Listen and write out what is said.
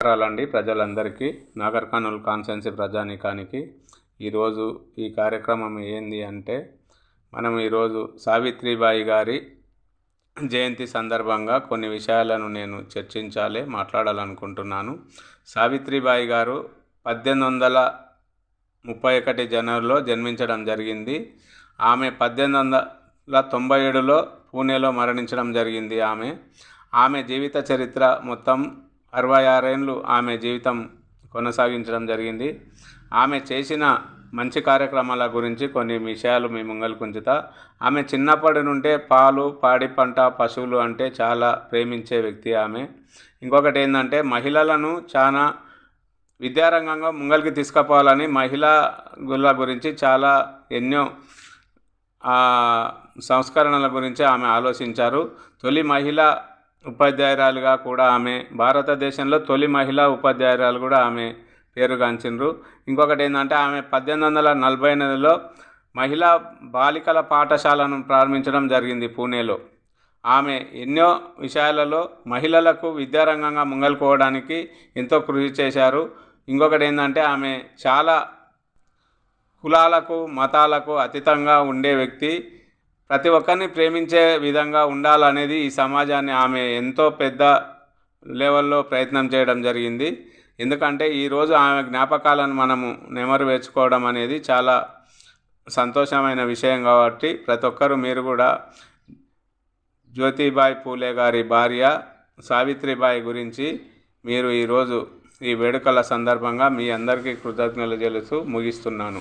నమస్కారాలండి ప్రజలందరికీ నాగర్ కర్నూలు కాన్సెన్సీ ప్రజానికానికి ఈరోజు ఈ కార్యక్రమం ఏంది అంటే మనం ఈరోజు సావిత్రిబాయి గారి జయంతి సందర్భంగా కొన్ని విషయాలను నేను చర్చించాలి మాట్లాడాలనుకుంటున్నాను. సావిత్రిబాయి గారు పద్దెనిమిది వందల ముప్పై ఒకటి జనవరిలో జన్మించడం జరిగింది. ఆమె పద్దెనిమిది వందల తొంభై ఏడులో పూణేలో మరణించడం జరిగింది ఆమె. ఆమె జీవిత చరిత్ర మొత్తం అరవై ఆరేళ్ళు ఆమె జీవితం కొనసాగించడం జరిగింది. ఆమె చేసిన మంచి కార్యక్రమాల గురించి కొన్ని విషయాలు మీ ముంగలు కుంచుతా. ఆమె చిన్నప్పటి నుండే పాలు పాడి పంట పశువులు అంటే చాలా ప్రేమించే వ్యక్తి ఆమె. ఇంకొకటి ఏంటంటే మహిళలను చాలా విద్యారంగంగా ముంగలికి తీసుకుపోవాలని మహిళల గురించి చాలా ఎన్నో సంస్కరణల గురించి ఆమె ఆలోచించారు. తొలి మహిళ ఉపాధ్యాయురాలుగా కూడా ఆమె భారతదేశంలో తొలి మహిళా ఉపాధ్యాయురాలు కూడా ఆమె పేరుగాంచిండ్రు ఇంకొకటి ఏంటంటే ఆమె పద్దెనిమిది వందల నలభై ఎనిమిదిలో మహిళా బాలికల పాఠశాలను ప్రారంభించడం జరిగింది పూణేలో. ఆమె ఎన్నో విషయాలలో మహిళలకు విద్యారంగంగా ముంగలుకోవడానికి ఎంతో కృషి చేశారు. ఇంకొకటి ఏంటంటే ఆమె చాలా కులాలకు మతాలకు అతీతంగా ఉండే వ్యక్తి. ప్రతి ఒక్కరిని ప్రేమించే విధంగా ఉండాలనేది ఈ సమాజాన్ని ఆమె ఎంతో పెద్ద లెవెల్లో ప్రయత్నం చేయడం జరిగింది. ఎందుకంటే ఈరోజు ఆమె జ్ఞాపకాలను మనము నెమరు వేర్చుకోవడం అనేది చాలా సంతోషమైన విషయం కాబట్టి ప్రతి ఒక్కరూ మీరు కూడా జ్యోతిబాయ్ పూలే గారి భార్య సావిత్రిబాయి గురించి మీరు ఈరోజు ఈ వేడుకల సందర్భంగా మీ అందరికీ కృతజ్ఞతలు తెలుస్తూ ముగిస్తున్నాను.